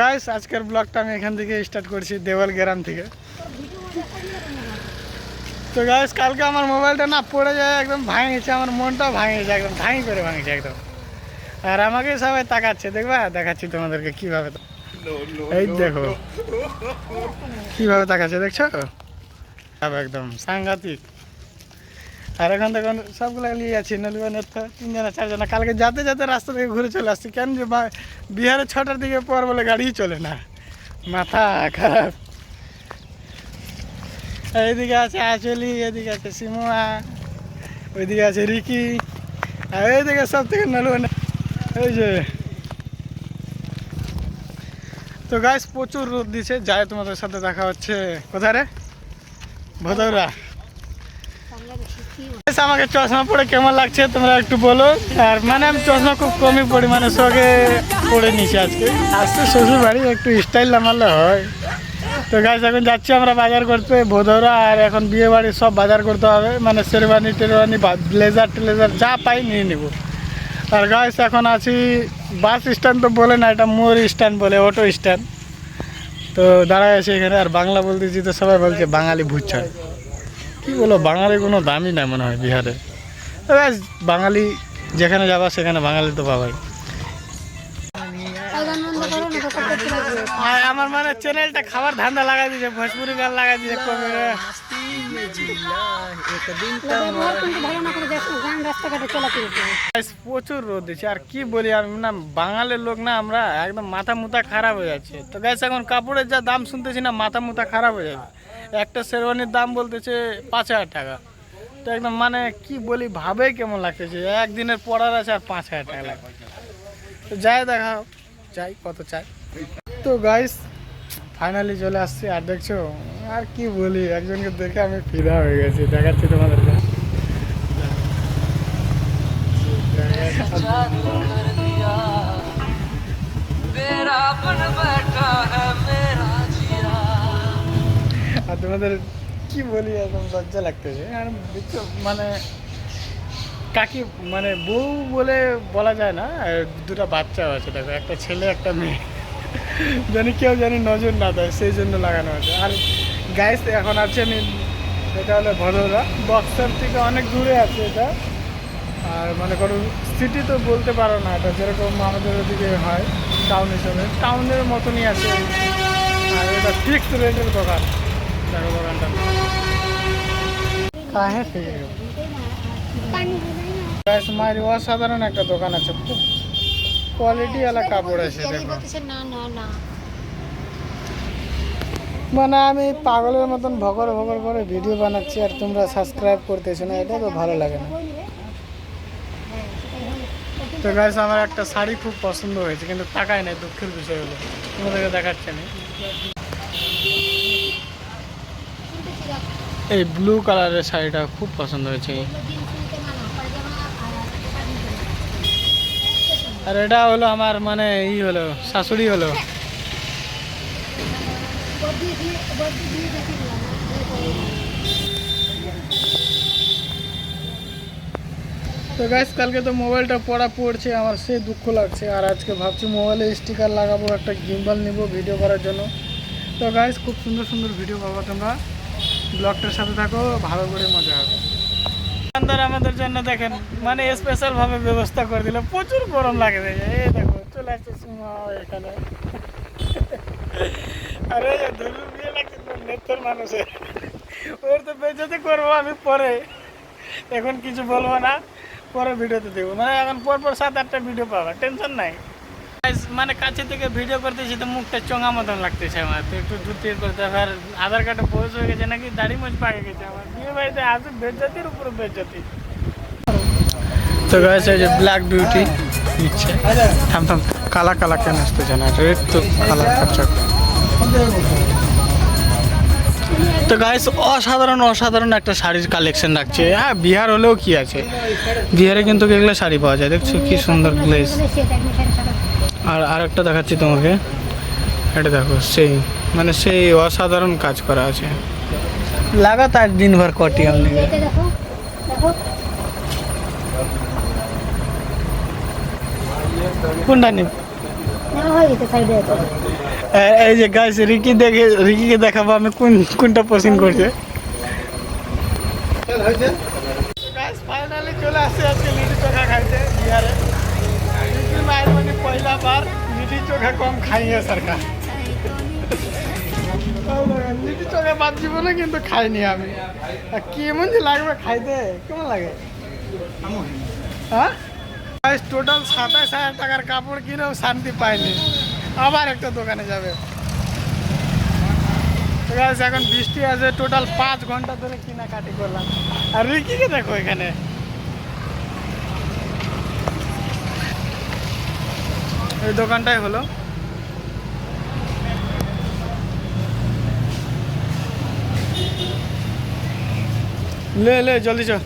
Guys আজকের ব্লগটা আমি এখান থেকে স্টার্ট করছি দেওয়াল গ্রাম থেকে। তো গাইস কালকে আমার মোবাইলটা না পড়ে যায়, একদম ভাঙেছে, আমার মনটা ভাঙেছে, একদম ভাঙি করে ভাঙেছে একদম। আর আমাকে সবাই তাকাচ্ছে, দেখবা? দেখাচ্ছি তোমাদেরকে কীভাবে এই দেখো, কীভাবে তাকাচ্ছে, দেখছ? একদম সাংঘাতিক। আর এখন দেখুন সবগুলো নিয়ে যাচ্ছি নলিবানের তো তিনজনা, চারজনা। কালকে যাতে যাতে রাস্তা থেকে ঘুরে চলে আসছি। কেন যে বা- বিহারের ছটার দিকে পর বলে গাড়িই চলে না। মাথা খারাপ। এইদিকে আছে আচলি এদিকে আছে সিমুয়া, ওইদিকে আছে রিকি, আর এইদিকে সব থেকে নলুয়ান এই যে। তো গাছ প্রচুর রোদ দিছে। যায় তোমাদের সাথে দেখা হচ্ছে। কোথায় রে? ভদৌরা। আমাকে চশমা পরে কেমন লাগছে তোমরা একটু বলো। আর মানে আমি চশমা খুব কমই পড়ি মানে সঙ্গে পরে নিছি আজকে। আজকে শ্বশুর বাড়ি একটু স্টাইল নামালে হয়। তো গাছ এখন যাচ্ছি আমরা বাজার করতে, ভোদরা, আর এখন বিয়ে বাড়ি সব বাজার করতে হবে। মানে শেরবানি টেরবানি ব্লেজার, টেলেজার, যা পাই নিয়ে নেব। আর গাছ এখন আছি বাস স্ট্যান্ড তো বলে না, এটা মোর স্ট্যান্ড বলে অটো স্ট্যান্ড তো দাঁড়ায় আছে এখানে, আর বাংলা বলতেছি তো সবাই বলছে বাঙালি ভুচ্ছায় কি বলো বাঙালি কোনো দামই নাই মনে হয় বিহারে। বাঙালি যেখানে যাবা সেখানে বাঙালি তো পাবাই। আমার মানে চ্যানেলটা খাবার ধান্দা লাগাই দিয়েছে ভোজপুরি গান লাগাই দিয়েছে কবে? প্রচুর রোদ দিচ্ছে আর কি বলি আমি না, বাঙালির লোক না আমরা একদম মাথা মুথা খারাপ হয়ে যাচ্ছে। তো গ্যাস এখন কাপড়ের যা দাম শুনতেছি না, মাথা মুথা খারাপ হয়ে যাবে একটা শেরওয়ানির দাম বলতেছে পাঁচ হাজার টাকা তো একদম মানে কি বলি ভাবে কেমন লাগতেছে একদিনের পড়ার আছে আর পাঁচ হাজার টাকা লাগবে তো যাই দেখা যাই কত চাই তো গাইস ফাইনালি চলে আসছি আর দেখছো আর কি বলি একজনকে দেখে আমি ফিদা হয়ে গেছি দেখাচ্ছি তোমাদেরকে मेरा बन बैठा है मेरा जीरा আর তোমাদের কি বলি একদম লজ্জা লাগতেছে। আর মানে কাকি মানে বউ বলে বলা যায় না দুটো বাচ্চাও আছে, দেখো, একটা ছেলে, একটা মেয়ে। জানি কেউ জানি নজর না দেয়, সেই জন্য লাগানো আছে আর গাইস এখন আছে আমি, এটা হলো ভদোরা। বক্সার থেকে অনেক দূরে আছে এটা। আর মনে করো সিটি তো বলতে পারো না এটা, যেরকম আমাদের ওদিকে হয় টাউন হিসেবে। টাউনের মতনই আছে। আর এটা ফিক্স রেটের দোকান। অসাধারণ একটা দোকান আছে। খুব কোয়ালিটি ওয়ালা কাপড় আছে দেখো না না না। মানে আমি পাগলের মতন ভগর ভগর করে ভিডিও বানাচ্ছি আর তোমরা সাবস্ক্রাইব করতেছো না এটা তো ভালো লাগে না। তো গাইস আমার একটা শাড়ি খুব পছন্দ হয়েছে কিন্তু টাকায় নাই দুঃখের বিষয় হলো। তোমাদেরকে দেখাচ্ছে না এই ব্লু কালারের শাড়িটা খুব পছন্দ হয়েছে। আর এটা হলো আমার মানে ই হলো, শাশুড়ি হলো। তো গাইস কালকে তো মোবাইলটা পড়া পড়ছে, আমার সে দুঃখ লাগছে। আর আজকে ভাবছি মোবাইলে স্টিকার লাগাবো, একটা গিম্বাল নিব ভিডিও করার জন্য। তো গাইস খুব সুন্দর সুন্দর ভিডিও পাবো তোমরা। ব্লগটার সাথে থাকো, ভালো করে মজা হবে। দোকানদার আমাদের জন্য দেখেন মানে স্পেশাল ভাবে ব্যবস্থা করে দিল। প্রচুর গরম লাগে এই দেখো, চলে আসছে সুমা এখানে। আরে ধরুন বিয়ে লাগছে নেত্তর মানুষের ওর তো বেঁচেতে করব আমি পরে। এখন কিছু বলব না, পরে ভিডিওতে দেবো মানে এখন পর পর সাত আটটা ভিডিও পাবা, টেনশন নাই। মানে কাছে থেকে ভিডিও করতেছি তো মুখটা চোঙা মতন লাগতেছে আমার। তো একটু ধুতি করতে হবে। আধার কার্ডে বয়স হয়ে গেছে নাকি? দাড়ি মোজ পাকে গেছে আমার। বিয়ে বাড়িতে আছে বেজ্জাতির উপরে বেজ্জাতি। তো গাছ এই যে ব্ল্যাক বিউটি নিচ্ছে। থাম থাম। কালা কালা কেন আসতেছে না? রেড তো কালা খরচা তো গাইস অসাধারণ অসাধারণ একটা শাড়ির কালেকশন রাখছে হ্যাঁ বিহার হলেও কি আছে? বিহারে কিন্তু এগুলো শাড়ি পাওয়া যায়। দেখছ কি সুন্দর গ্লেস আর আরেকটা দেখাচ্ছি তোমাকে। এটা দেখো সেই মানে সেই অসাধারণ কাজ করা আছে। লাগাতার দিনভর কটি দেখো কোনটা গেছে এ- এই যে গাইস রিকি দেখে রিকিকে দেখাবো আমি কোন কোনটা পছন্দ করছে। ফাইনালি চলে আসছে আজকে লিটি চোখা খাইতে বিহারে রিকির মায়ের মানে পয়লা বার লিটি চোখা কম খাইয়ে সরকার। লিটি চোখা বাদ জীবনে কিন্তু খাইনি আমি। কেমন যে লাগবে খাইতে? কেমন লাগে? হ্যাঁ? টোটাল সাতাশ হাজার টাকার কাপড় কিনেও শান্তি পাইনি। আবার একটা দোকানে যাবে। এখন বৃষ্টি আছে টোটাল পাঁচ ঘণ্টা ধরে কেনাকাটি করলাম। আর রিকিকে দেখো এখানে। এই দোকানটাই হলো। লে লে, জলদি চল।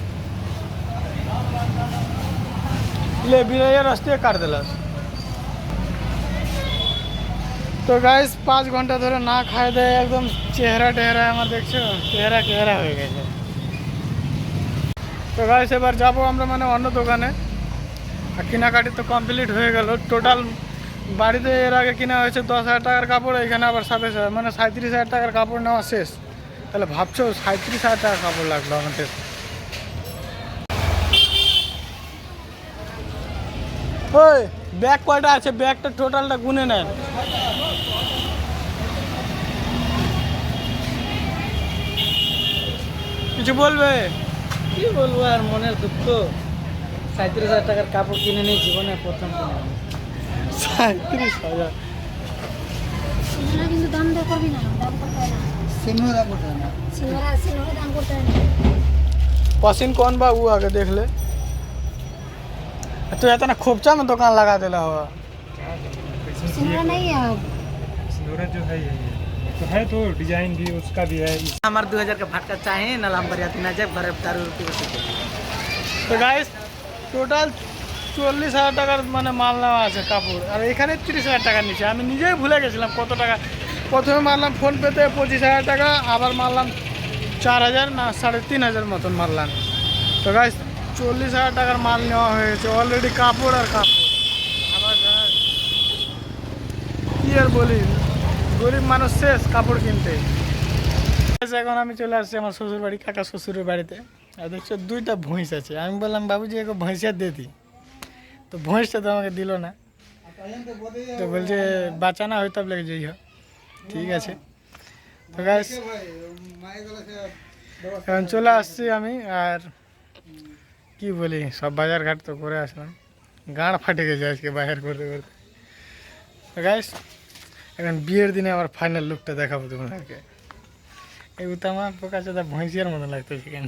লে বিরাইয়া রাস্তায় কাট দিলাস? তো গাইস পাঁচ ঘণ্টা ধরে না খায় দেয়, একদম চেহারা টেহারা আমার দেখছ? চেহারা চেহারা হয়ে গেছে। তো গাইস এবার যাব আমরা মানে অন্য দোকানে। আর কেনাকাটি তো কমপ্লিট হয়ে গেল। টোটাল বাড়িতে এর আগে কেনা হয়েছে দশ হাজার টাকার কাপড়, এখানে আবার সাতাশ হাজার মানে সাঁত্রিশ হাজার টাকার কাপড় নেওয়া শেষ। তাহলে ভাবছ সাঁত্রিশ হাজার টাকার কাপড় লাগল আমাদের? ওই, ব্যাগ কয়টা আছে? ব্যাগটা টোটালটা গুনে নেন। কিছু বলবে? কি বলব আর মনের দুঃখ? সাঁত্রিশ হাজার টাকার কাপড় কিনে নিই জীবনে প্রথম কিনে সাঁত্রিশ হাজার সিঙ্গারা কিন্তু দাম দর করবি না দাম করতে হয় না সিনুরা কোথায় না সিঙ্গারা সিঙ্গারা দাম করতে হয় না पसीन कौन बा वो आगे देख ले तो इतना खोपचा में दुकान लगा देला हो सिंगड़ा नहीं है सिंदूरा जो है यही है तो है तो डिजाइन भी उसका भी है আমার দু হাজার का फाटका चाहे ना लाम्बरिया तीन हजार घरे दारू रोटी बसে তো গাইস টোটাল চল্লিশ হাজার টাকার মানে মাল নেওয়া আছে কাপড়। আর এখানে তিরিশ হাজার টাকার নিচে। আমি নিজেই ভুলে গেছিলাম কত টাকা। প্রথমে মারলাম ফোন পেতে পঁচিশ হাজার টাকা, আবার মারলাম চার হাজার না, সাড়ে তিন হাজার মতন মারলাম। তো গাইস চল্লিশ হাজার টাকার মাল নেওয়া হয়েছে। অলরেডি কাপড় আর কাপড়। আবার কি আর বলি? গরিব মানুষ শেষ কাপড় কিনতে। এখন আমি চলে আসছি আমার শ্বশুর বাড়ি কাকা শ্বশুরের বাড়িতে। আর দেখছ, দুইটা ভৈঁস আছে। আমি বললাম, বাবুজি, একে ভৈঁসিয়া দিয়ে দিই তো ভৈঁসটা তো আমাকে দিল না। তো বলছে, বাঁচানা হয় তব লেগে যাই ঠিক আছে। তো গাছ এখন চলে আসছি আমি, আর কি বলি, সব বাজার ঘাট তো করে আসলাম। গাঁড় ফাটে গেছে আজকে বাজার করতে করতে। তো গাইস এখন বিয়ের দিনে আমার ফাইনাল লুকটা দেখাবো তোমাদেরকে। এই উতামা পোকা চাদা ভৈঁসিয়ার মতো লাগতেছে কেন